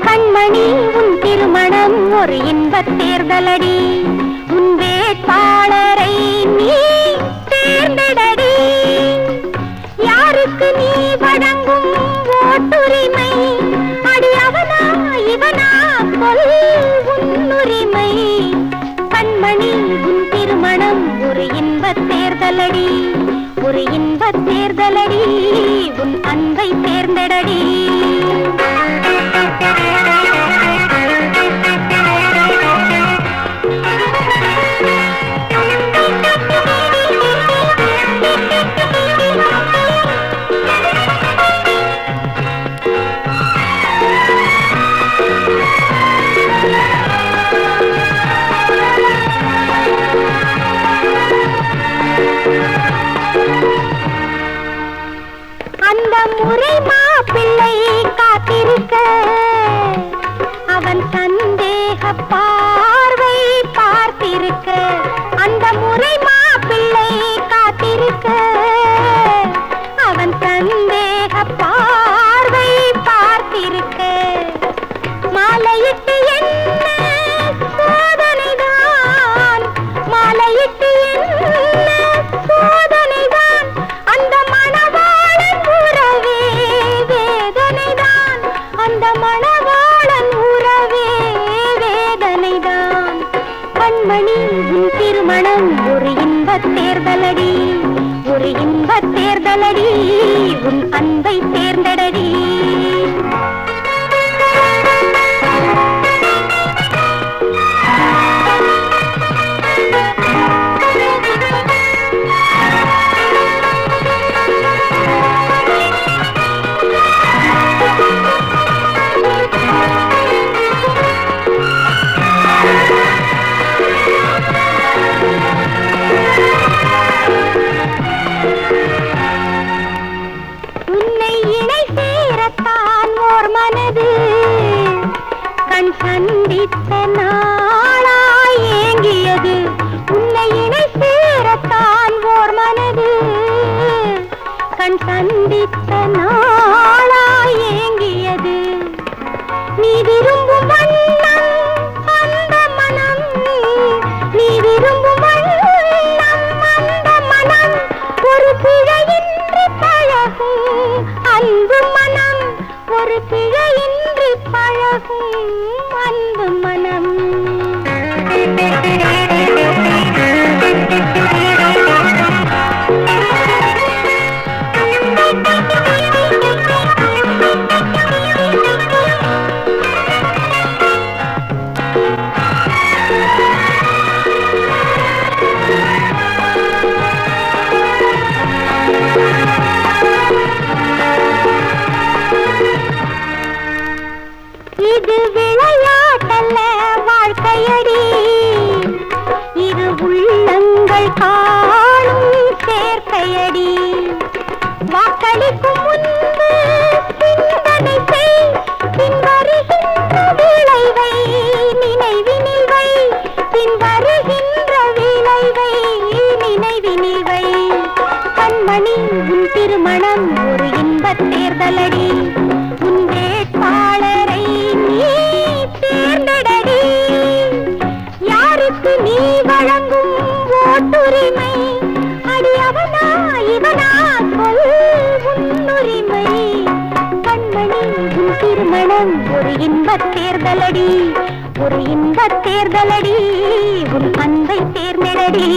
கண்மணி. உன் திருமணம் ஒரு இன்பத் தேர்தலடி. உன் வேட்பாளரை நீ தேர்ந்தெடடி. யாருக்கு நீ வழங்கும் ஓட்டுரிமை? அடி அவனா இவனா கொல் உன்னுரிமை. கண்மணி உன் திருமணம் ஒரு இன்பத் தேர்தலடி. ஒரு இன்பத் தேர்தலடி உன் அன்பை தேர்ந்தடடி. அந்த கண்மணி உன் திருமணம் ஒரு இன்பத் தேர்தலடி. ஒரு இன்பத் தேர்தலடி. உன் அன்பை சந்தித்த நாளாய் ஏங்கியது. உன்னை இணை சேரத்தான் ஓர் மனது. கண் சந்தித்த நாளாய் ஏங்கியது. நீ விரும்பும் வண்ணம் அந்த மனம். நீ விரும்பும் வண்ணம் அந்த மனம். ஒரு பிழையின்றி பழகும் அன்பு மனம். ஒரு பிழையின் பழகும் அன்பு மனம். திருமணம் ஒரு இன்பத் தேர்தலடி. திருமணம் ஒரு இன்பத் தேர்தலடி. ஒரு இன்பத் தேர்தலடி. உன் அன்பை தேர்ந்தெடடி.